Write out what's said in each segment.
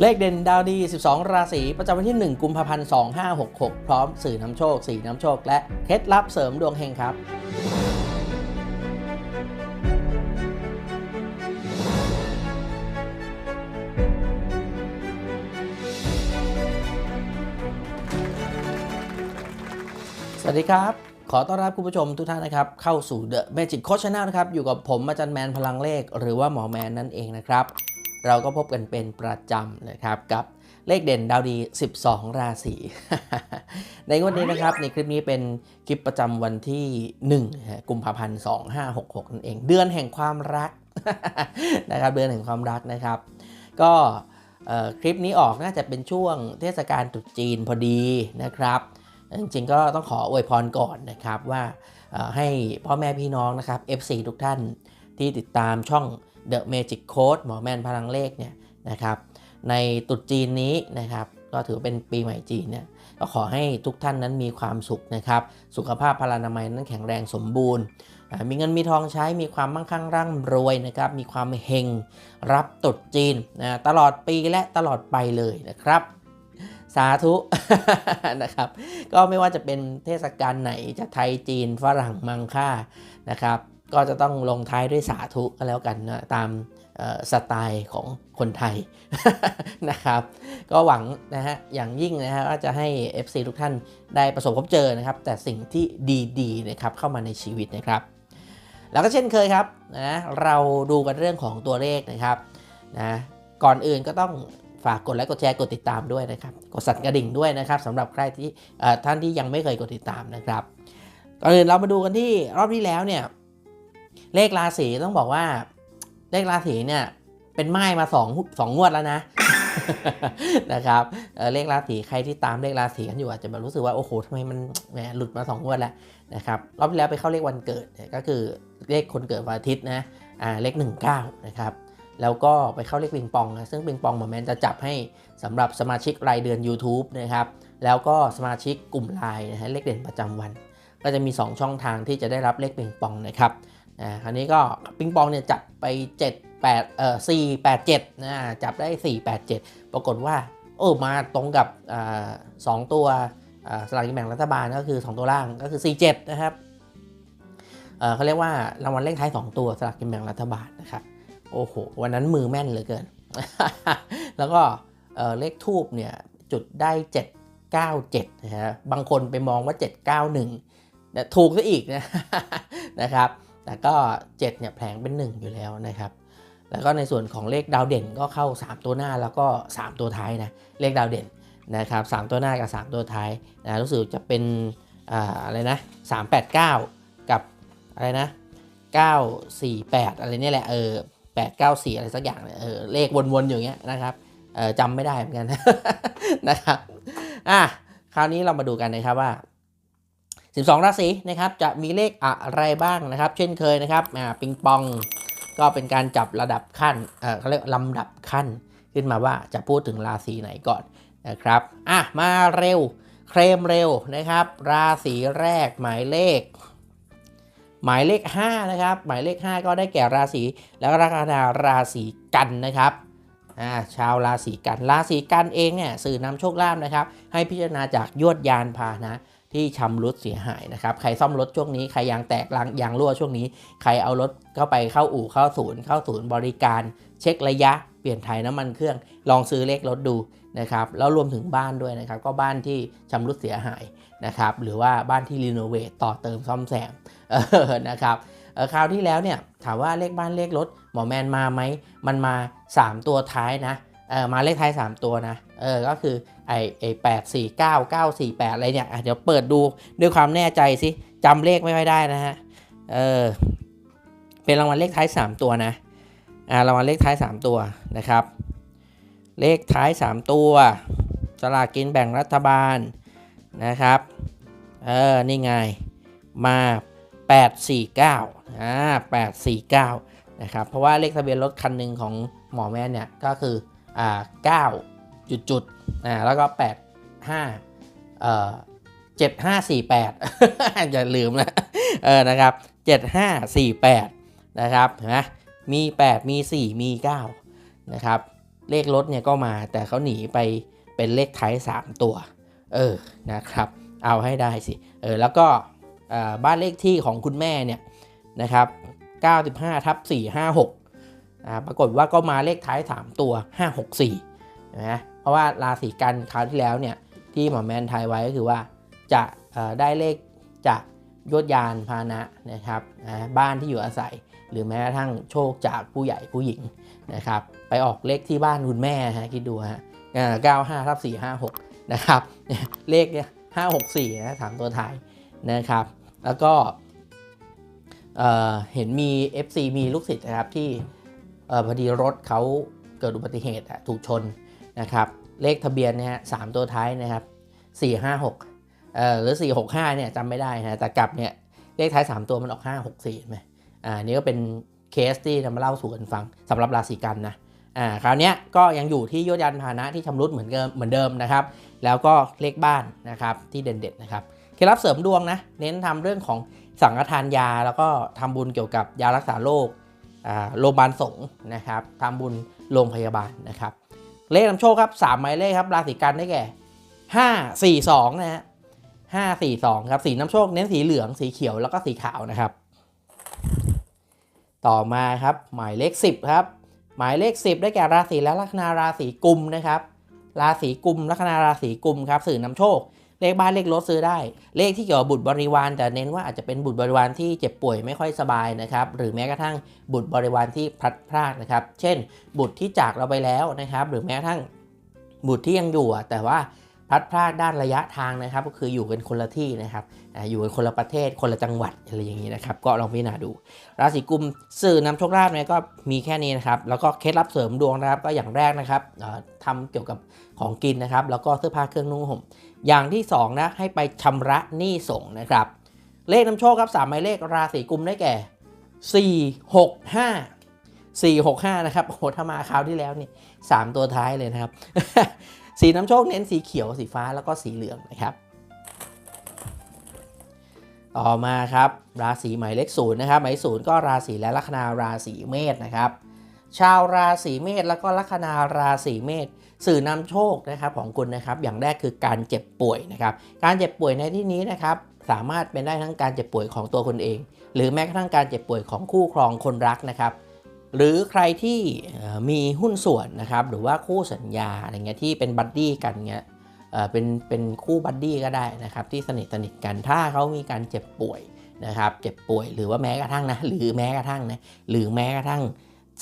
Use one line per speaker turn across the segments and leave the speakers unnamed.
เลขเด่นดาวดี 12 ราศีประจำวันที่ 1 กุมภาพันธ์ 2566 พร้อมสื่อนำโชค สีน้ำโชค และเคล็ดลับเสริมดวงเฮงครับสวัสดีครับ ขอต้อนรับคุณผู้ชมทุกท่านนะครับ เข้าสู่ The Magic Coach Channel นะครับ อยู่กับผมอาจารย์แมนพลังเลข หรือว่าหมอแมนนั่นเองนะครับ เราก็พบกันเป็นประจำนะครับกับเลขเด่นดาวดี 12 ราศี ในงวดนี้นะครับ ในคลิปนี้เป็นคลิปประจำวันที่ 1 กุมภาพันธ์ 2566 นั่นเอง เดือนแห่งความรักนะครับ เดือนแห่งความรักนะครับ ก็คลิปนี้ออกน่าจะเป็นช่วงเทศกาลตรุษจีนพอดีนะครับ จริงๆก็ต้องขออวยพรก่อนนะครับว่าให้พ่อแม่พี่น้องนะครับ FC ทุกท่านที่ติดตามช่อง The Magic Code หมอแมนพลังเลขเนี่ยนะครับในตรุษจีนนี้นะครับก็ถือเป็นปีใหม่จีนเนี่ยก็ขอให้ทุกท่านนั้นมีความสุขนะครับสุขภาพพลานามัยนั้นแข็งแรงสมบูรณ์ มีเงินมีทองใช้มีความมั่งคั่งร่ำรวยนะครับมีความเฮงรับตรุษจีนนะตลอดปีและตลอดไปเลยนะครับสาธุนะครับ ก็ไม่ว่าจะเป็นเทศกาลไหนจะไทยจีนฝรั่งมังค่านะครับ ก็จะต้องลงท้ายด้วยสาธุก็แล้วกันนะตามสไตล์ของคนไทยนะครับ ก็หวังนะฮะอย่างยิ่งนะฮะว่าจะให้ FC ทุกท่านได้ประสบพบเจอนะครับ แต่สิ่งที่ดีๆนะครับเข้ามาในชีวิตนะครับ แล้วก็เช่นเคยครับนะเราดูกันเรื่องของตัวเลขนะครับนะก่อนอื่นก็ต้องฝากกดไลค์กดแชร์กดติดตามด้วยนะครับ กดสั่นกระดิ่งด้วยนะครับสำหรับใครที่ท่านที่ยังไม่เคยกดติดตามนะครับก่อนอื่นเรามาดูกันที่รอบที่แล้วเนี่ย เลขราศีต้องบอกว่า เลขราศีเนี่ยเป็นไม้มาสองสองงวดแล้วนะนะครับเเลขราศีใครที่ตามเลขราศีกันอยู่อาจจะแบบรู้สึกว่าโอ้โหทำไมมันแหมหลุดมาสองงวดแล้วนะครับรอบที่แล้วไปเข้าเลขวันเกิดก็คือเลขคนเกิดวันอาทิตย์นะอ่าเลข 19นะครับแล้วก็ไปเข้าเลขปิงปองนะซึ่งปิงปองหมอแมนจะจับให้สำหรับสมาชิกรายเดือน YouTube นะครับแล้วก็สมาชิกกลุ่มไลน์นะฮะเลขเด่นประจำวัน ก็จะมี 2 ช่องทางที่จะได้รับเลขปิงปองนะครับ อ่าคราวนี้ก็ปิงปองเนี่ยจับไป 7 8เอ่อ4 8 7นะจับได้ 4 8 7 ปรากฏว่าโอ้มาตรงกับอ่าสองตัวอ่าสลากกินแบ่งรัฐบาลก็คือ 2 ตัวล่างก็คือ 4 7 นะครับเอ่อเขาเรียกว่ารางวัลเลขท้าย 2 ตัวสลากกินแบ่งรัฐบาลนะครับโอ้โหวันนั้นมือแม่นเหลือเกิน แล้วก็เอ่อเลขทูบเนี่ยจุดได้ 797นะฮะบางคนไปมองว่า 791เนี่ยถูกซะอีกนะนะครับ แต่ก็ 7 เนี่ยแผลงเป็น 1 อยู่แล้วนะครับ แล้วก็ในส่วนของเลขดาวเด่นก็เข้า 3 ตัวหน้าแล้วก็ 3 ตัวท้ายนะ เลขดาวเด่นนะครับ3ตัวหน้ากับ 3 ตัวท้ายนะรู้สึกจะเป็นอ่าอะไรนะ389กับอะไรนะ948อะไรเนี่ยแหละเออ8 9 4อะไรสักอย่างเนี่ยเออเลขวนๆอยู่อย่างเงี้ยนะครับเออจำไม่ได้เหมือนกันนะครับอะคราวนี้เรามาดูกันนะครับว่า 12 ราศีนะครับจะมีเลขอะไรบ้างนะครับ เช่นเคยนะครับปิงปองก็เป็นการจับระดับขั้นเขาเรียกลำดับขั้นขึ้นมาว่าจะพูดถึงราศีไหนก่อนนะครับอะมาเร็วเคลมเร็วนะครับ ราศีแรกหมายเลข หมายเลข 5 นะครับ หมายเลข 5 ก็ได้แก่ราศีแล้วก็ราคาราศีกันนะครับอ่าชาวราศีกัน ราศีกันเองเนี่ยสื่อนำโชคลาภนะครับ ให้พิจารณาจากยวดยานพาหนะ ที่ชำรุดเสียหายนะครับใครซ่อมรถช่วงนี้ใครยางแตกยางยางรั่วช่วงนี้ ใครเอารถเข้าไปเข้าอู่เข้าศูนย์เข้าศูนย์บริการ เช็คระยะเปลี่ยนถ่ายน้ำมันเครื่อง ลองซื้อเลขรถดูนะครับแล้วรวมถึงบ้านด้วยนะครับ ก็บ้านที่ชำรุดเสียหายนะครับหรือว่าบ้านที่รีโนเวทต่อเติมซ่อมแซมนะครับคราวที่แล้วเนี่ยถามว่าเลขบ้านเลขรถหมอแมนมาไหมมันมา 3 ตัวท้ายนะเออมาเลขท้าย 3 ตัวนะเออก็คือ ไอไอแปดสี่เก้าเก้าสี่แปดอะไรเนี่ยเดี๋ยวเปิดดูด้วยความแน่ใจสิจำเลขไม่ค่อยได้นะฮะ เออ เป็นรางวัลเลขท้าย 3 ตัวนะ อ่ารางวัลเลขท้าย 3 ตัวนะครับ เลขท้าย 3 ตัวสลากกินแบ่งรัฐบาลนะครับ เออ นี่ไง มา 849อ่า849 นะครับ เพราะว่าเลขทะเบียนรถคันหนึ่งของหมอแม่เนี่ยก็คือ อ่า9จุดจุด อ่าแล้วก็ 85เอ่อ7548 อย่าลืมนะเออนะครับ 7548 นะครับเห็นไหมมี 8 มี 4 มี 9 นะครับ เลขรถเนี่ยก็มาแต่เขาหนีไปเป็นเลขท้าย 3 ตัว เออนะครับ เอาให้ได้สิ เออแล้วก็บ้านเลขที่ของคุณแม่เนี่ยนะครับ 95ทับ456อ่าปรากฏว่าก็มาเลขท้าย 3 ตัว 564 นะเพราะว่าราศีกันคราวที่แล้วเนี่ยที่หมอแมนทายไว้ก็คือว่าจะได้เลขจากยศยานพานะนะครับนะบ้านที่อยู่อาศัย หรือแม้กระทั่งโชคจากผู้ใหญ่ผู้หญิงนะครับไปออกเลขที่บ้านคุณแม่ฮะคิดดูฮะเก้าห้าทับสี่ห้าหกนะครับเลขเนี่ยห้าหกสี่นะถามตัวท้ายนะครับแล้วก็เเห็นมี FC มีลูกศิษย์นะครับที่อพอดีรถเขาเกิดอุบัติเหตุถูกชน นะครับเลขทะเบียนเนี่ยฮะสามตัวท้ายนะครับสี่ห้าหกเอ่อหรือสี่หกห้าเนี่ยจำไม่ได้นะแต่กลับเนี่ยเลขท้ายสามตัวมันออกห้าหกสี่ไหมอ่านี่ก็เป็นเคสที่นำมาเล่าสู่กันฟังสำหรับราศีกันนะอ่าคราวนี้ก็ยังอยู่ที่ยศยานพาหนะที่ชำรุดเหมือนเดิมเหมือนเดิมนะครับ แล้วก็เลขบ้านนะครับที่เด่นๆนะครับเคล็ดลับเสริมดวงนะเน้นทำเรื่องของสังฆทานยา แล้วก็ทำบุญเกี่ยวกับยารักษาโรคอ่าโรงพยาบาลสงฆ์นะครับทำบุญโรงพยาบาลนะครับ เลขนำโชคครับสามหมายเลขครับราศีกันได้แก่ห้าสี่สองนะฮะห้าสี่สองครับ สีน้ำโชคเน้นสีเหลืองสีเขียวแล้วก็สีขาวนะครับ ต่อมาครับหมายเลข 10 ครับ หมายเลข 10 ได้แก่ราศีและลัคนาราศีกุมนะครับ ราศีกุมลัคนาราศีกุมครับสื่อนำโชค เลขบ้านเลขรถซื้อได้ เลขที่เกี่ยวกับบุตรบริวาร แต่เน้นว่าอาจจะเป็นบุตรบริวารที่เจ็บป่วยไม่ค่อยสบายนะครับ หรือแม้กระทั่งบุตรบริวารที่พลัดพรากนะครับ เช่น บุตรที่จากเราไปแล้วนะครับ หรือแม้กระทั่งบุตรที่ยังอยู่แต่ว่าพลัดพรากด้านระยะทางนะครับก็คืออยู่กันคนละที่นะครับอยู่กันคนละประเทศคนละจังหวัดอะไรอย่างนี้นะครับก็ลองพิจารณาดู ราศีกุมสื่อนำโชคลาภเนี่ยก็มีแค่นี้นะครับแล้วก็เคล็ดลับเสริมดวงนะครับก็อย่างแรกนะครับเอ่อทำเกี่ยวกับของกินนะครับแล้วก็เสื้อผ้าเครื่องนุ่งห่ม อย่างที่สองนะให้ไปชำระหนี้ส่งนะครับ เลขนำโชคครับสามหมายเลขราศีกุมได้แก่ 4 6 5 4 6 5 นะครับโอ้โหถ้ามาคราวที่แล้วนี่สามตัวท้ายเลยนะครับ สีน้ำโชคเน้นสีเขียวสีฟ้าแล้วก็สีเหลืองนะครับต่อมาครับราศีหมายเลขศูนย์นะครับหมายศูนย์ก็ราศีและลัคนาราศีเมษนะครับ ชาวราศีเมษแล้วก็ลัคนาราศีเมษ สื่อนำโชคนะครับของคุณนะครับ อย่างแรกคือการเจ็บป่วยนะครับ การเจ็บป่วยในที่นี้นะครับสามารถเป็นได้ทั้งการเจ็บป่วยของตัวคุณเอง หรือแม้กระทั่งการเจ็บป่วยของคู่ครองคนรักนะครับหรือใครที่มีหุ้นส่วนนะครับหรือว่าคู่สัญญาอะไรเงี้ยที่เป็นบัดดี้กันเงี้ยเอ่อเป็นเป็นคู่บัดดี้ก็ได้นะครับที่สนิทสนิทกันถ้าเขามีการเจ็บป่วยนะครับเจ็บป่วยหรือว่าแม้กระทั่งนะหรือแม้กระทั่งนะหรือแม้กระทั่ง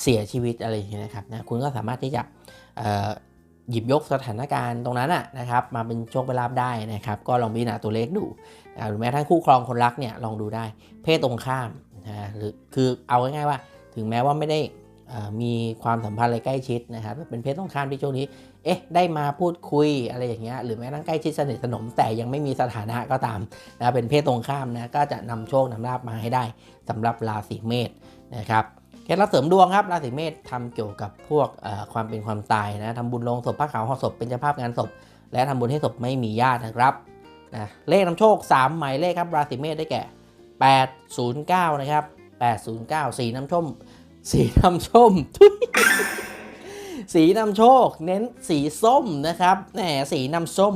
เสียชีวิตอะไรอย่างเงี้ยนะครับนะคุณก็สามารถที่จะเอ่อ หยิบยกสถานการณ์ตรงนั้นอะนะครับมาเป็นโชคเป็นลาภได้นะครับ ก็ลองพิจารณาตัวเลขดูหรือแม้ทั่งคู่ครองคนรักเนี่ยลองดูได้ เพศตรงข้ามนะหรือคือเอาง่ายๆว่า ถึงแม้ว่าไม่ได้มีความสัมพันธ์อะไรใกล้ชิดนะครับเป็นเพศตรงข้ามที่ช่วงนี้ เอ๊ะ ได้มาพูดคุยอะไรอย่างเงี้ย หรือแม้ทั่งใกล้ชิดสนิทสนม แต่ยังไม่มีสถานะก็ตามนะ เป็นเพศตรงข้ามนะ ก็จะนำโชคนำลาบมาให้ได้สำหรับราศีเมษนะครับ คล็ดลับเสริมดวงครับราศีเมษทำเกี่ยวกับพวกความเป็นความตายนะทำบุญลงศพผ้าขาวห่อศพเป็นเจ้าภาพงานศพ และทำบุญให้ศพไม่มีญาตินะครับนะเลขนำโชค 3 หมายเลขครับราศีเมษได้แก่ 809 นะครับ 809 สีน้ำชม สีน้ำชมสีนำโชค เน้นสีส้มนะครับแหมสีน้ำส้ม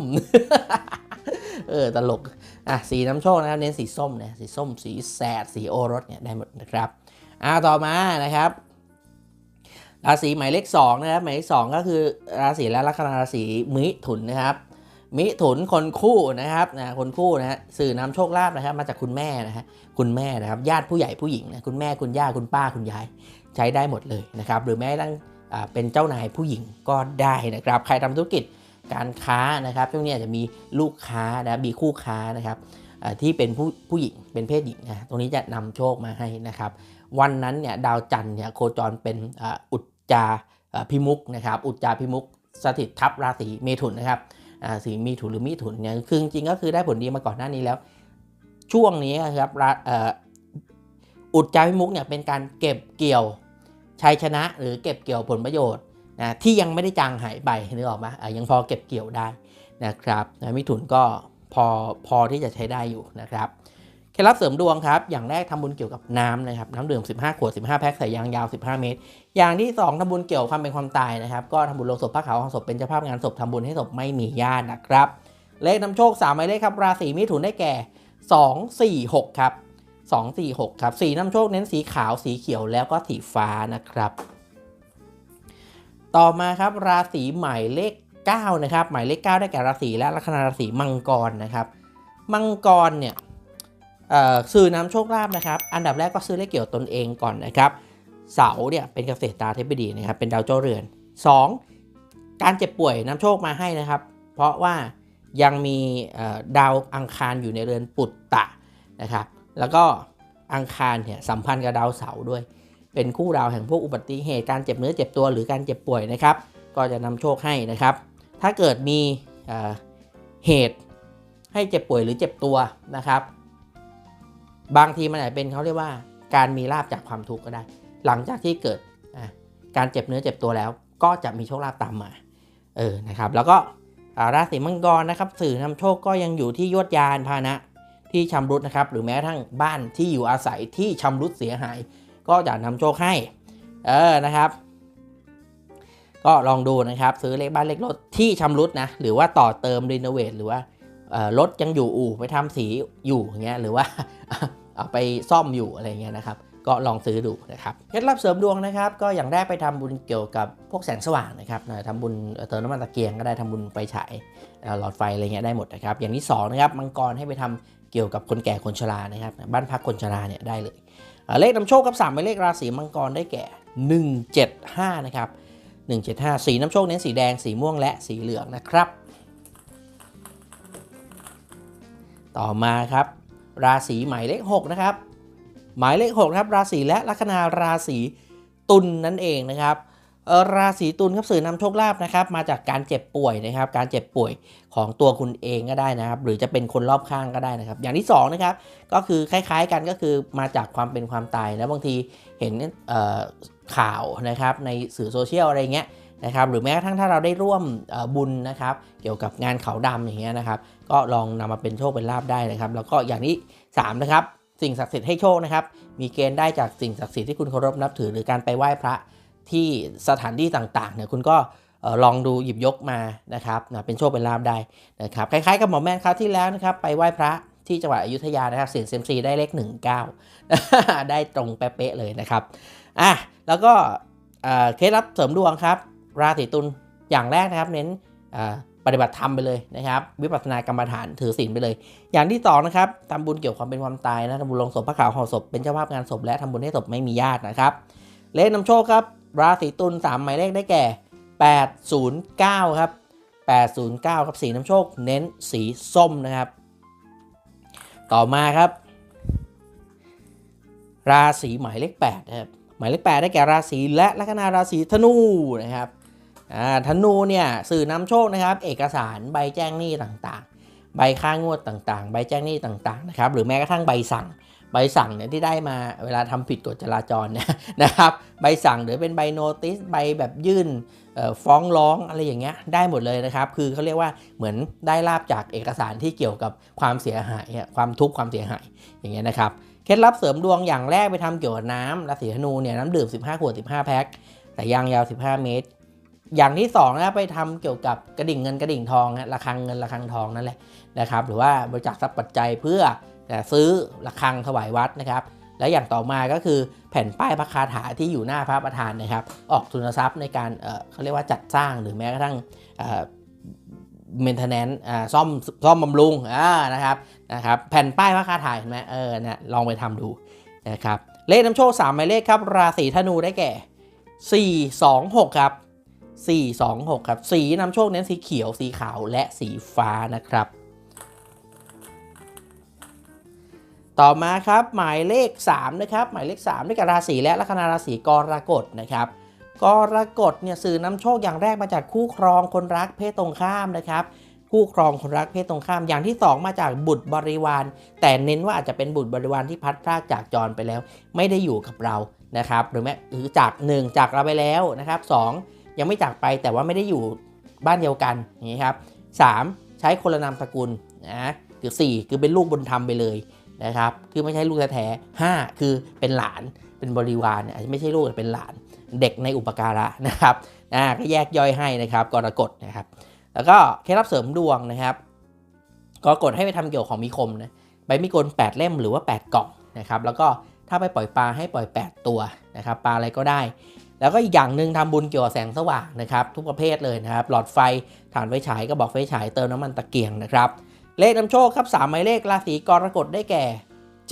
เออตลกอะสีน้ำโชคนะครับเน้นสีส้มนะสีส้มสีแสดสีโอรสเนี่ยได้หมดนะครับ อ่าต่อมานะครับราศีหมายเลข2นะครับหมายเลข2ก็คือราศีและลัคนาราศีมิถุนนะครับ มิถุนคนคู่นะครับนะคนคู่นะฮะสื่อนำโชคลาภนะครับ มาจากคุณแม่นะฮะคุณแม่นะครับ ญาติผู้ใหญ่ผู้หญิงนะคุณแม่คุณย่าคุณป้าคุณยาย ใช้ได้หมดเลยนะครับ หรือแม้กระทั่งเป็นเจ้านายผู้หญิงก็ได้นะครับ ใครทำธุรกิจการค้านะครับช่วงนี้อาจจะมีลูกค้านะมีคู่ค้านะครับที่เป็นผู้ผู้หญิงเป็นเพศหญิงนะตรงนี้จะนำโชคมาให้นะครับ วันนั้นเนี่ยดาวจันทร์เนี่ยโคจรเป็นอุจจาพิมุกนะครับอุจจาพิมุกสถิตทับราศีเมถุนนะครับสีมีถุนหรือมิถุนเนี่ยคือจริงก็คือได้ผลดีมาก่อนหน้านี้แล้ว ช่วงนี้นะครับอุจจาพิมุกเนี่ยเป็นการเก็บเกี่ยวชัยชนะ หรือเก็บเกี่ยวผลประโยชน์นะที่ยังไม่ได้จางหายไปนึกออกไหมยังพอเก็บเกี่ยวได้นะครับนะมิถุนก็พอพอที่จะใช้ได้อยู่นะครับ เคล็ดลับเสริมดวงครับ อย่างแรกทำบุญเกี่ยวกับน้ำนะครับ น้ำดื่ม 15 ขวด 15 แพ็คใส่ยางยาว 15 เมตร อย่างที่ 2ทำบุญเกี่ยวกับความเป็นความตายนะครับ ก็ทำบุญลงศพพระขาวของศพเป็นเจ้าภาพงานศพทำบุญให้ศพไม่มีญาตินะครับ เลขนำโชค3หมายเลขครับ ราศีมิถุนได้แก่ 2 4 6 ครับ 2 4 6 ครับ สีน้ำโชคเน้นสีขาว สีเขียว แล้วก็สีฟ้านะครับ ต่อมาครับราศีหมายเลข 9 นะครับ หมายเลข 9 ได้แก่ราศีและลัคนาราศีมังกรนะครับ มังกรเนี่ย เอ่อซื้อนำโชคลาภนะครับ อันดับแรกก็ซื้อเลขเกี่ยวตนเองก่อนนะครับ เสาเนี่ยเป็นเกษตรตาเทพดีนะครับเป็นดาวเจ้าเรือน 2. การเจ็บป่วยนำโชคมาให้นะครับ เพราะว่ายังมีดาวอังคารอยู่ในเรือนปุตตะนะครับ แล้วก็อังคารเนี่ยสัมพันธ์กับดาวเสาร์ด้วย เป็นคู่ดาวแห่งพวกอุบัติเหตุการเจ็บเนื้อเจ็บตัวหรือการเจ็บป่วยนะครับ ก็จะนำโชคให้นะครับ ถ้าเกิดมีเเหตุให้เจ็บป่วยหรือเจ็บตัวนะครับ บางทีมันอาจเป็นเขาเรียกว่าการมีลาบจากความทุกข์ก็ได้ หลังจากที่เกิดการเจ็บเนื้อเจ็บตัวแล้ว ก็จะมีโชคลาภตามมา เออ นะครับ แล้วก็ราศีมังกรนะครับ สื่อนำโชคก็ยังอยู่ที่ยวดยานพาหนะที่ชำรุดนะครับ หรือแม้ทั่งบ้านที่อยู่อาศัยที่ชำรุดเสียหาย ก็จะนำโชคให้ เออ นะครับ ก็ลองดูนะครับ ซื้อเลขบ้านเลขรถที่ชำรุดนะ หรือว่าต่อเติมรีโนเวทหรือว่า รถยังอยู่อู่ไปทำสีอยู่อย่างเงี้ยหรือว่าเอาไปซ่อมอยู่อะไรเงี้ยนะครับ ก็ลองซื้อดูนะครับเคล็ดลับเสริมดวงนะครับ ก็อย่างแรกไปทำบุญเกี่ยวกับพวกแสงสว่างนะครับทำบุญเติมน้ำมันตะเกียงก็ได้ทำบุญไฟฉายหลอดไฟอะไรเงี้ยได้หมดนะครับ อย่างที่สองนะครับมังกรให้ไปทำเกี่ยวกับคนแก่คนชรานะครับ บ้านพักคนชราเนี่ยได้เลย เลขนำโชคกับ3หมายเลขราศีมังกรได้แก่ 175 นะครับ 175 สีน้ำโชคเน้นสีแดงสีม่วงและสีเหลืองนะครับ ต่อมาครับ ราศีหมายเลข6นะครับ หมายเลข6ครับ ราศีและลัคนาราศีตุลนนั่นเองนะครับราศีตุลครับสื่อนำโชคลาภนะครับ มาจากการเจ็บป่วยนะครับ การเจ็บป่วยของตัวคุณเองก็ได้นะครับ หรือจะเป็นคนรอบข้างก็ได้นะครับ อย่างที่สองนะครับก็คือคล้ายๆกันก็คือมาจากความเป็นความตายนะบางทีเห็นข่าวนะครับในสื่อโซเชียลอะไรเงี้ย นะครับหรือแม้กระทั่งถ้าเราได้ร่วมบุญนะครับเกี่ยวกับงานเขาดำอย่างเงี้ยนะครับ ก็ลองนำมาเป็นโชคเป็นลาบได้นะครับ แล้วก็อย่างที่สามนะครับสิ่งศักดิ์สิทธิ์ให้โชคนะครับ มีเกณฑ์ได้จากสิ่งศักดิ์สิทธิ์ที่คุณเคารพนับถือหรือการไปไหว้พระที่สถานที่ต่างๆเนี่ยคุณก็ลองดูหยิบยกมานะครับเป็นโชคเป็นลาบได้นะครับคล้ายๆกับหมอแมนคราวที่แล้วนะครับไปไหว้พระที่จังหวัดอยุธยานะครับเสียงเซมซีได้เลข 19 ได้ตรงเป๊ะเลยนะครับอะแล้วก็เคล็ดลับเสริมดวงครับ ราศีตุลอย่างแรกนะครับเน้นปฏิบัติธรรมไปเลยนะครับ วิปัสสนากรรมฐานถือศีลไปเลย อย่างที่สองนะครับทำบุญเกี่ยวกับความเป็นความตายนะทำบุญลงศพพระขาวห่อศพเป็นเจ้าภาพงานศพและทำบุญให้ศพไม่มีญาตินะครับ เลขนำโชคครับ ราศีตุล3หมายเลขได้แก่ 809 ครับ 809 ครับสีน้ำโชค เน้นสีส้มนะครับ ต่อมาครับ ราศีหมายเลข8นะครับหมายเลข8ได้แก่ราศีและลัคนาราศีธนูนะครับ ธนูเนี่ยสื่อนำโชคนะครับ เอกสารใบแจ้งหนี้ต่างๆ ใบค่างวดต่างๆ ใบแจ้งหนี้ต่างๆนะครับหรือแม้กระทั่งใบสั่ง ใบสั่งเนี่ยที่ได้มาเวลาทำผิดกฎจราจรเนี่ยนะครับใบสั่งหรือเป็นใบโนติสใบแบบยื่นฟ้องร้องอะไรอย่างเงี้ยได้หมดเลยนะครับ คือเขาเรียกว่าเหมือนได้ลาบจากเอกสารที่เกี่ยวกับความเสียหายความทุกข์ความเสียหายอย่างเงี้ยนะครับเคล็ดลับเสริมดวงอย่างแรกไปทำเกี่ยวกับน้ำราศีธนูเนี่ยน้ำดื่ม 15 ขวด 15 แพ็คแต่ยางยาว 15 เมตร อย่างที่สองนะไปทำเกี่ยวกับกระดิ่งเงินกระดิ่งทองนะระฆังเงินระฆังทองนั่นแหละนะครับ หรือว่าบริจาคทรัพย์ปัจจัยเพื่อซื้อระฆังถวายวัดนะครับ และอย่างต่อมาก็คือแผ่นป้ายพระคาถาที่อยู่หน้าพระประธานนะครับ ออกทุนทรัพย์ในการเขาเรียกว่าจัดสร้างหรือแม้กระทั่งเมนเทนแนนซ์ซ่อมซ่อมบำรุงนะครับนะครับแผ่นป้ายพระคาถาเห็นไหมเออเนี่ยลองไปทำดูนะครับเลขน้ำโชค3หมายเลขครับราศีธนูได้แก่ 4 2 6 ครับ 4 2 6 ครับ สีนำโชคเน้นสีเขียว สีขาวและสีฟ้านะครับ ต่อมาครับหมายเลข 3 นะครับ หมายเลข3ด้วยกับราศีและลัคนาราศีกรกฎนะครับกรกฎเนี่ยสื่อนำโชคอย่างแรกมาจากคู่ครองคนรักเพศตรงข้ามนะครับ คู่ครองคนรักเพศตรงข้ามอย่างที่ 2 มาจากบุตรบริวาร แต่เน้นว่าอาจจะเป็นบุตรบริวารที่พัดพรากจากจรไปแล้ว ไม่ได้อยู่กับเรานะครับหรือแม้หรือจาก 1 จากเราไปแล้วนะครับ2 ยังไม่จากไปแต่ว่าไม่ได้อยู่บ้านเดียวกันอย่างนี้ครับ3ใช้คนละนามสกุลนะคือ4คือเป็นลูกบุญธรรมไปเลยนะครับ คือไม่ใช่ลูกแท้ๆห้าคือเป็นหลานเป็นบริวารเนี่ยอาจจะไม่ใช่ลูกแต่เป็นหลาน เด็กในอุปการะนะครับอ่าก็แยกย่อยให้นะครับกรกฎนะครับ แล้วก็เคล็ดลับเสริมดวงนะครับกรกฎให้ไปทำเกี่ยวของมีคมนะใบมีกล8เล่มหรือว่า 8 กล่องนะครับ แล้วก็ถ้าไปปล่อยปลาให้ปล่อย 8 ตัวนะครับปลาอะไรก็ได้ แล้วก็อีกอย่างหนึ่งทำบุญเกี่ยวกับแสงสว่างนะครับทุกประเภทเลยนะครับ หลอดไฟถ่านไฟฉายก็บอกไฟฉายเติมน้ำมันตะเกียงนะครับ เลขนำโชคครับ3หมายเลขราศีกรกฎได้แก่ 713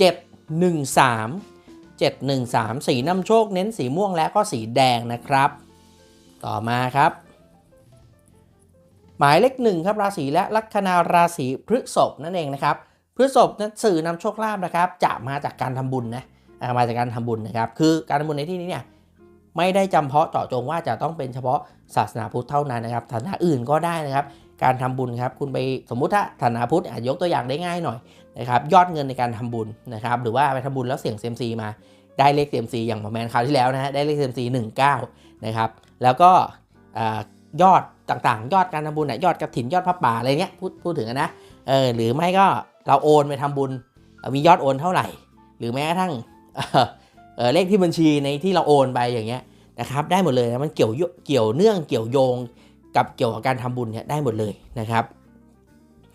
713 สีนำโชคเน้นสีม่วงและก็สีแดงนะครับ ต่อมาครับ หมายเลขหนึ่งครับราศีและลัคนาราศีพฤษภนั่นเองนะครับพฤษภนั้นสื่อนำโชคลาภนะครับ จะมาจากการทำบุญนะมาจากการทำบุญนะครับ คือการทำบุญในที่นี้เนี่ย ไม่ได้จำเพาะเจาะจงว่าจะต้องเป็นเฉพาะศาสนาพุทธเท่านั้นนะครับศาสนาอื่นก็ได้นะครับ การทำบุญครับคุณไปสมมุติถ้าศาสนาพุทธอะยกตัวอย่างได้ง่ายหน่อยนะครับยอดเงินในการทำบุญนะครับหรือว่าไปทำบุญแล้วเสี่ยงเซยมซีมาได้เลขเซยมซีอย่างหมอแมนคราวที่แล้วนะฮะได้เลขเซยมซีหนึ่งเก้านะครับแล้วก็ยอดต่างๆ ยอดการทำบุญน่ะยอดกระถินยอดพระป่าอะไรเงี้ยพูดพูดถึงอะนะเออหรือไม่ก็เราโอนไปทำบุญมียอดโอนเท่าไหร่ หรือแม้กระทั่ง เเลขที่บัญชีในที่เราโอนไปอย่างเงี้ยนะครับ ได้หมดเลยนะมันเกี่ยวโยเกี่ยวเนื่องเกี่ยวโยงกับเกี่ยวกับการทำบุญเนี่ยได้หมดเลยนะครับ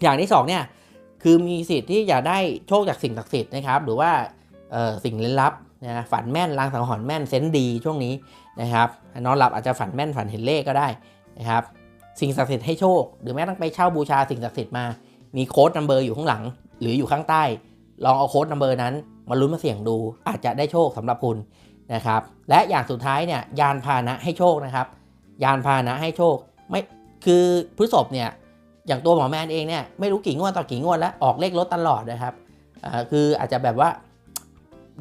อย่างที่สองเนี่ยคือมีสิทธิ์ที่จะได้โชคจากสิ่งศักดิ์สิทธิ์นะครับ หรือว่าสิ่งลึกลับนะฝันแม่นลางสังหรณ์แม่นเซนดีช่วงนี้นะครับนอนหลับอาจจะฝันแม่นฝันเห็นเลขก็ได้นะครับ สิ่งศักดิ์สิทธิ์ให้โชค หรือแม้ต้องไปเช่าบูชาสิ่งศักดิ์สิทธิ์มา มีโค้ดนัมเบอร์อยู่ข้างหลัง หรืออยู่ข้างใต้ ลองเอาโค้ดนัมเบอร์นั้น มาลุ้นมาเสี่ยงดู อาจจะได้โชคสำหรับคุณนะครับ และอย่างสุดท้ายเนี่ยยานพาหนะให้โชคนะครับ ยานพาหนะให้โชคไม่คือพฤษภเนี่ยอย่างตัวหมอแมนเองเนี่ยไม่รู้กี่งวดต่อกี่งวดแล้วออกเลขรถตลอดนะครับคืออาจจะแบบว่า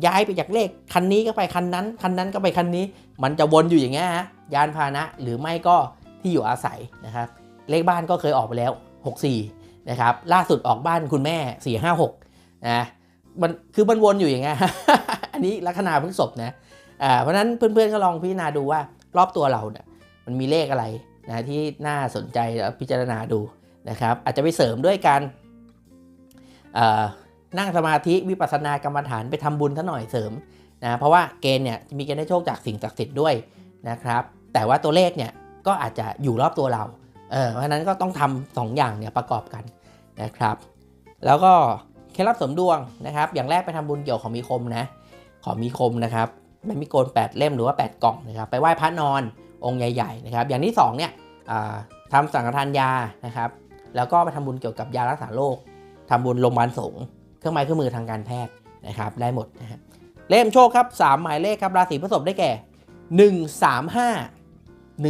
ย้ายไปจากเลขคันนี้ก็ไปคันนั้น คันนั้นก็ไปคันนี้ มันจะวนอยู่อย่างเงี้ยฮะยานพาหนะหรือไม่ก็ที่อยู่อาศัยนะครับ เลขบ้านก็เคยออกไปแล้ว 64นะครับล่าสุดออกบ้านคุณแม่ 456นะ มันคือมันวนอยู่อย่างเงี้ย อันนี้ลัคนาพฤษภนะอ่าเพราะนั้นเพื่อนๆก็ลองพิจารณาดูว่ารอบตัวเราเนี่ยมันมีเลขอะไรนะที่น่าสนใจแล้วพิจารณาดูนะครับ อาจจะไปเสริมด้วยการเอ่อนั่งสมาธิวิปัสสนากรรมฐานไปทำบุญซะหน่อยเสริมนะเพราะว่าเกณฑ์เนี่ยมีเกณฑ์ได้โชคจากสิ่งศักดิ์สิทธิ์ด้วยนะครับ แต่ว่าตัวเลขเนี่ยก็อาจจะอยู่รอบตัวเราเออเพราะฉะนั้นก็ต้องทำสองอย่างเนี่ยประกอบกันนะครับ แล้วก็ เคล็ดลับเสริมดวงนะครับ อย่างแรกไปทำบุญเกี่ยวของมีคมนะ ของมีคมนะครับใบมีโกน 8 เล่มหรือว่า 8 กล่องนะครับ ไปไหว้พระนอนองค์ใหญ่ ๆ นะครับ อย่างที่สองเนี่ยทำสังฆทานยานะครับ แล้วก็ไปทำบุญเกี่ยวกับยารักษาโรคทำบุญโรงพยาบาลสงฆ์เครื่องไม้เครื่องมือทางการแพทย์นะครับ ได้หมดนะฮะเล่มโชคครับสามหมายเลขครับราศีพฤษภได้แก่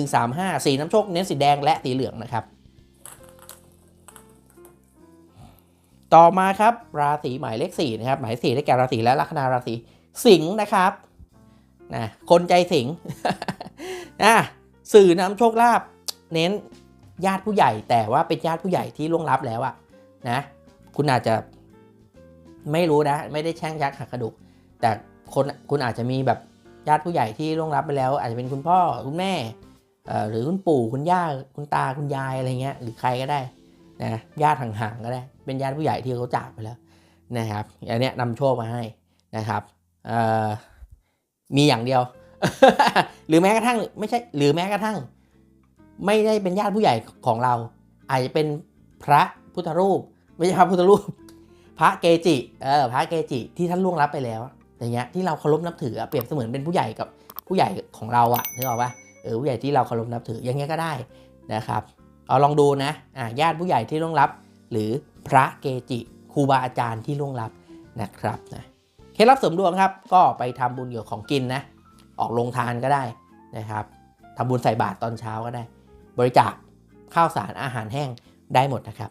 135 135 สีน้ำโชคเน้นสีแดงและสีเหลืองนะครับ ต่อมาครับราศีหมายเลข4นะครับหมายเลข4ได้แก่ราศีและลัคนาราศีสิงห์นะครับนะคนใจสิงห์นะสื่อนำโชคลาภเน้นญาติผู้ใหญ่ แต่ว่าเป็นญาติผู้ใหญ่ที่ล่วงลับแล้วอะนะคุณอาจจะไม่รู้นะ ไม่ได้แช่งยักษ์หักกระดูก แต่คนคุณอาจจะมีแบบญาติผู้ใหญ่ที่ล่วงลับไปแล้ว อาจจะเป็นคุณพ่อคุณแม่เอ่อหรือคุณปู่คุณย่าคุณตาคุณยายอะไรเงี้ยหรือใครก็ได้นะญาติห่างๆก็ได้ เป็นญาติผู้ใหญ่ที่เขาจากไปแล้วนะครับอันนี้นำโชคมาให้นะครับมีอย่างเดียว หรือแม้กระทั่งไม่ใช่หรือแม้กระทั่ง ไม่ได้เป็นญาติผู้ใหญ่ของเรา อาจจะเป็นพระพุทธรูปไม่ใช่พระพุทธรูป พระเกจิเออพระเกจิที่ท่านล่วงลับไปแล้วอย่างเงี้ยที่เราเคารพนับถือเปรียบเสมือนเป็นผู้ใหญ่กับผู้ใหญ่ของเราอะนึกออกปะเออผู้ใหญ่ที่เราเคารพนับถืออย่างเงี้ยก็ได้นะครับเอาลองดูนะอ่าญาติผู้ใหญ่ที่ล่วงลับ หรือพระเกจิครูบาอาจารย์ที่ล่วงลับนะครับนะเคล็ดลับเสริมดวงครับ ก็ไปทำบุญเกี่ยวกับของกินนะออกโรงทานก็ได้นะครับทำบุญใส่บาตรตอนเช้าก็ได้ บริจาคข้าวสารอาหารแห้งได้หมดนะครับ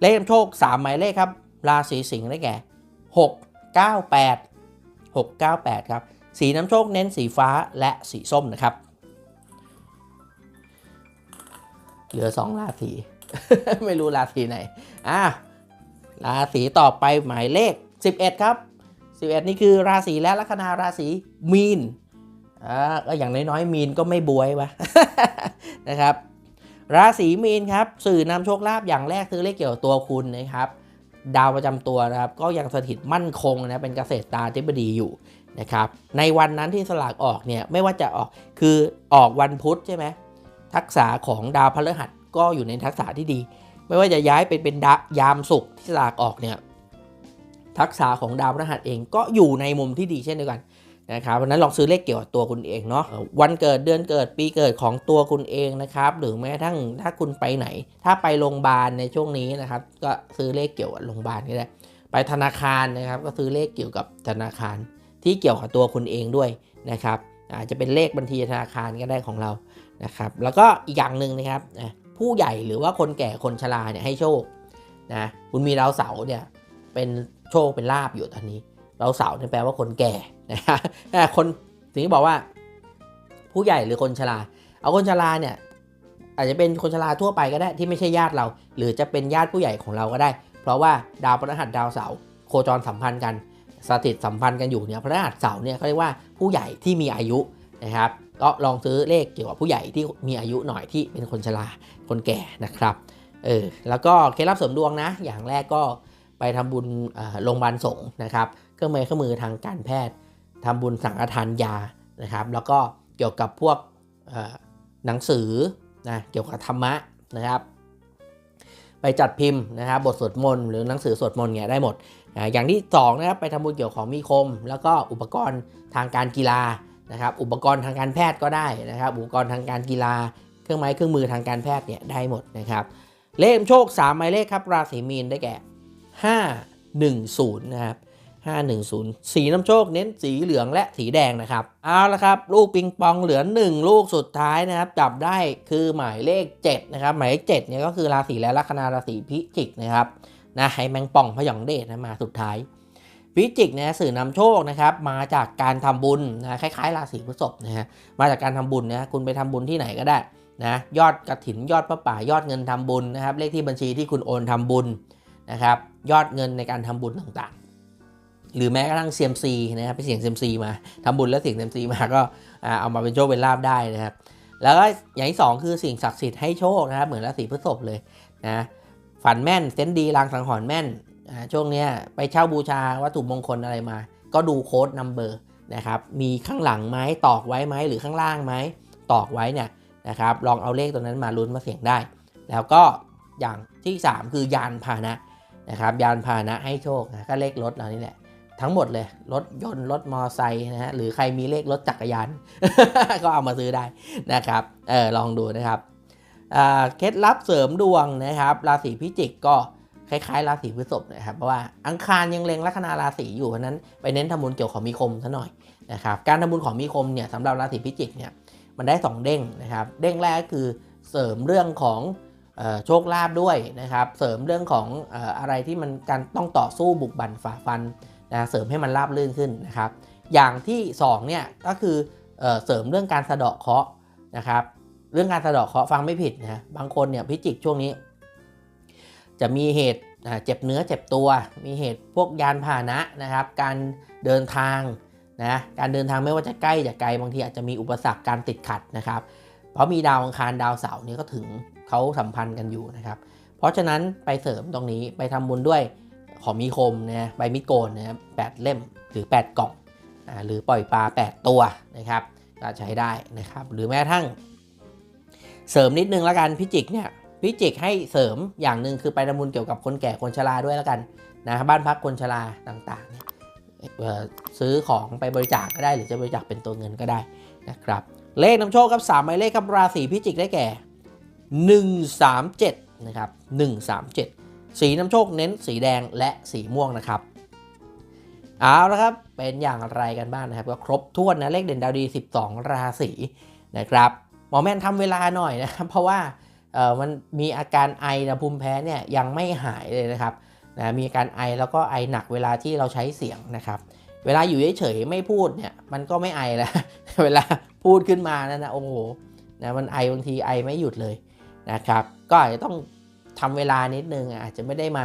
เลขนำโชค 3 หมายเลขครับ ราศีสิงห์ได้แก่ 6 9 8 6 9 8 ครับ สีน้ำโชคเน้นสีฟ้าและสีส้มนะครับ เหลือ 2 ราศี ไม่รู้ราศีไหน อะ ราศีต่อไปหมายเลข 11 ครับ 11 นี่คือราศีและลัคนาราศีมีน อ่าก็อย่างน้อยๆมีนก็ไม่บวยวะนะครับ ราศีมีนครับ สื่อนำโชคลาภอย่างแรกคือเลขเกี่ยวกับตัวคุณนะครับ ดาวประจำตัวนะครับ ก็ยังสถิตมั่นคงนะ เป็นเกษตรตาธิบดีอยู่นะครับ ในวันนั้นที่สลากออกเนี่ย ไม่ว่าจะออก คือออกวันพุธใช่ไหมทักษะของดาวพฤหัส ก็อยู่ในทักษะที่ดี ไม่ว่าจะย้ายไปเป็นดายามศุกที่สลากออกเนี่ยทักษะของดาวพฤหัสเองก็อยู่ในมุมที่ดีเช่นเดียวกันนะครับวันนั้นลองซื้อเลขเกี่ยวกับตัวคุณเองเนาะวันเกิดเดือนเกิดปีเกิดของตัวคุณเองนะครับ หรือแม้กระทั่งถ้าคุณไปไหน ถ้าไปโรงพยาบาลในช่วงนี้นะครับ ก็ซื้อเลขเกี่ยวกับโรงพยาบาลก็ได้ไปธนาคารนะครับ ก็ซื้อเลขเกี่ยวกับธนาคาร ที่เกี่ยวกับตัวคุณเองด้วยนะครับ อาจจะเป็นเลขบัญชีธนาคารก็ได้ของเรานะครับ แล้วก็อีกอย่างหนึ่งนะครับ ผู้ใหญ่หรือว่าคนแก่คนชราเนี่ยให้โชคนะคุณมีดาวเสาร์เนี่ยเป็นโชคเป็นลาบอยู่ตอนนี้ดาวเสาร์เนี่ยแปลว่าคนแก่นะฮะคนถึงที่บอกว่า ผู้ใหญ่หรือคนชราเอาคนชราเนี่ยอาจจะเป็นคนชราทั่วไปก็ได้ที่ไม่ใช่ญาติเรา หรือจะเป็นญาติผู้ใหญ่ของเราก็ได้ เพราะว่าดาวพฤหัสดาวเสาร์โคจรสัมพันธ์กันสถิตสัมพันธ์กันอยู่เนี่ยพฤหัสเสาร์เนี่ยเขาเรียกว่าผู้ใหญ่ที่มีอายุ นะครับก็ลองซื้อเลขเกี่ยวกับผู้ใหญ่ที่มีอายุหน่อยที่เป็นคนชราคนแก่นะครับเออแล้วก็เคล็ดลับเสริมดวงนะ อย่างแรกก็ไปทำบุญโรงพยาบาลสงฆ์นะครับเครื่องมือเครื่องมือทางการแพทย์ทำบุญสังฆทานยานะครับ แล้วก็เกี่ยวกับพวกหนังสือนะเกี่ยวกับธรรมะนะครับ ไปจัดพิมพ์นะครับ บทสวดมนต์หรือหนังสือสวดมนต์เนี่ยได้หมด อย่างที่2นะครับไปทำบุญเกี่ยวของมีคม แล้วก็อุปกรณ์ทางการกีฬา นะครับอุปกรณ์ทางการแพทย์ก็ได้นะครับ อุปกรณ์ทางการกีฬา เครื่องไม้เครื่องมือทางการแพทย์เนี่ยได้หมดนะครับเลขโชค 3 หมายเลขครับราศีมีนได้แก่ 510 นะครับ 510 สีน้ำโชคเน้นสีเหลืองและสีแดงนะครับเอาละครับ ลูกปิงปองเหลือ 1 ลูกสุดท้ายนะครับ จับได้คือหมายเลข 7 นะครับ หมายเลข7เนี่ยก็คือราศีและลัคนาราศีพิจิกนะครับนะให้แมงป่องพยองเดชนะมาสุดท้าย พิจิกเนี่ยสื่อนำโชคนะครับมาจากการทำบุญนะคล้ายๆ ราศีพฤษภนะฮะมาจากการทำบุญนะคุณไปทำบุญที่ไหนก็ได้นะยอดกระถินยอดพระป่ายอดเงินทำบุญนะครับ เลขที่บัญชีที่คุณโอนทำบุญนะครับยอดเงินในการทำบุญต่างๆ หรือแม้กระทั่งเซียมซีนะครับไปเสี่ยงเซียมซีมาทำบุญแล้วเสี่ยงเซียมซีมาก็เอามาเป็นโชคเป็นลาบได้นะครับ แล้วก็อย่างที่2คือสิ่งศักดิ์สิทธิ์ให้โชคนะครับเหมือนราศีพฤษภเลยนะฝันแม่นเซนดีลางสังหรณ์แม่น ช่วงนี้ไปเช่าบูชาวัตถุมงคลอะไรมา ก็ดูโค้ดนัมเบอร์นะครับ มีข้างหลังไหมตอกไว้ไหมหรือข้างล่างไหมตอกไว้เนี่ยนะครับ ลองเอาเลขตัวนั้นมาลุ้นมาเสี่ยงได้ แล้วก็อย่างที่ 3 คือยานพาหนะนะครับ ยานพาหนะให้โชคนะก็เลขรถเรานี่แหละทั้งหมดเลย รถยนต์รถมอไซค์นะฮะหรือใครมีเลขรถจักรยาน ก็เอามาซื้อได้นะครับเออลองดูนะครับเคล็ดลับเสริมดวงนะครับ ราศีพิจิกก็ คล้ายๆราศีพฤษภนะครับเพราะว่าอังคารยังเล็งลัคนาราศีอยู่เพราะนั้นไปเน้นทำบุญเกี่ยวของมีคมซะหน่อยนะครับการทำบุญของมีคมเนี่ยสำหรับราศีพิจิกเนี่ยมันได้ 2 เด้งนะครับเด้งแรกก็คือเสริมเรื่องของโชคลาภด้วยนะครับเสริมเรื่องของอะไรที่มันการต้องต่อสู้บุกบั่นฝ่าฟันนะเสริมให้มันราบลื่นขึ้นนะครับอย่างที่2เนี่ยก็คือเสริมเรื่องการสะเดาะเคราะห์นะครับเรื่องการสะเดาะเคราะห์ฟังไม่ผิดนะบางคนเนี่ยพิจิกช่วงนี้ จะมีเหตุเจ็บเนื้อเจ็บตัว มีเหตุพวกยานพาหนะนะครับ การเดินทางนะการเดินทางไม่ว่าจะใกล้จะไกลบางทีอาจจะมีอุปสรรคการติดขัดนะครับ เพราะมีดาวอังคารดาวเสาร์นี่ก็ถึงเขาสัมพันธ์กันอยู่นะครับ เพราะฉะนั้นไปเสริมตรงนี้ไปทำบุญด้วยของมีคมนะใบมิโกนนะแปดเล่มหรือ 8 กล่องนะหรือปล่อยปลา 8 ตัวนะครับก็ใช้ได้นะครับ หรือแม้ทั้งเสริมนิดนึงแล้วกันพิจิกเนี่ย พิจิกให้เสริมอย่างหนึ่งคือไปทำบุญเกี่ยวกับคนแก่คนชราด้วยแล้วกันนะบ้านพักคนชราต่างๆเนี่ยซื้อของไปบริจาคก็ได้ หรือจะบริจาคเป็นตัวเงินก็ได้นะครับ เลขนำโชคครับ3หมายเลขครับราศีพิจิกได้แก่ 137นะครับ137 สีนำโชคเน้นสีแดงและสีม่วงนะครับเอาละครับเป็นอย่างไรกันบ้างนะครับ ก็ครบถ้วนนะเลขเด่นดาวดี 12 ราศีนะครับหมอแม่นทำเวลาหน่อยนะครับเพราะว่า มันมีอาการไอนะภูมิแพ้เนี่ยยังไม่หายเลยนะครับนะมีอาการไอแล้วก็ไอหนักเวลาที่เราใช้เสียงนะครับ เวลาอยู่เฉยๆไม่พูดเนี่ยมันก็ไม่ไอแล้วเวลาพูดขึ้นมานะนะโอ้โหนะมันไอบางทีไอไม่หยุดเลยนะครับ ก็อาจจะต้องทำเวลานิดนึงอาจจะไม่ได้มา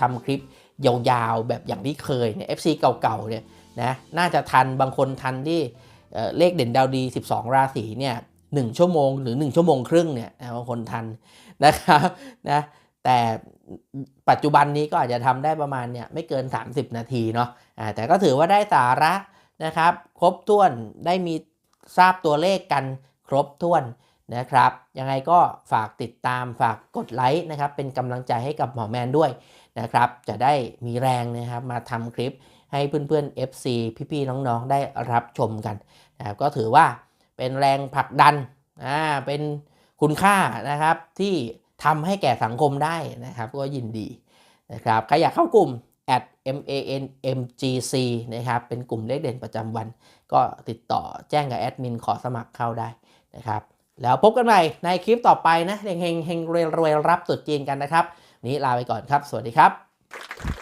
ทำคลิปยาวๆแบบอย่างที่เคยเนี่ย FC เก่าๆเนี่ยนะน่าจะทันบางคนทันที่เลขเด่นดาวดี 12 ราศีเนี่ย หชั่วโมงหรือ 1 ชั่วโมงครึ่งเนี่ยบางคนทันนะครับนะแต่ปัจจุบันนี้ก็อาจจะทำได้ประมาณเนี่ยไม่เกิน 30 นาทีเนาะอ่าแต่ก็ถือว่าได้สาระนะครับ ครบถ้วนได้มีทราบตัวเลขกันครบถ้วนนะครับ ยังไงก็ฝากติดตามฝากกดไลค์นะครับ เป็นกำลังใจให้กับหมอแมนด้วยนะครับ จะได้มีแรงนะครับมาทำคลิปให้เพื่อนๆ FC พี่ๆ น้องๆ ได้รับชมกันนะครับก็ถือว่า เป็นแรงผลักดันอ่าเป็นคุณค่านะครับที่ทำให้แก่สังคมได้นะครับ ก็ยินดีนะครับใครอยากเข้ากลุ่ม at manmgc นะครับเป็นกลุ่มเลขเด่นประจำวัน ก็ติดต่อแจ้งกับแอดมินขอสมัครเข้าได้นะครับแล้วพบกันใหม่ในคลิปต่อไปนะเฮงเฮงเฮงรวยรวยรับตุดจีนกันนะครับ นี้ลาไปก่อนครับ สวัสดีครับ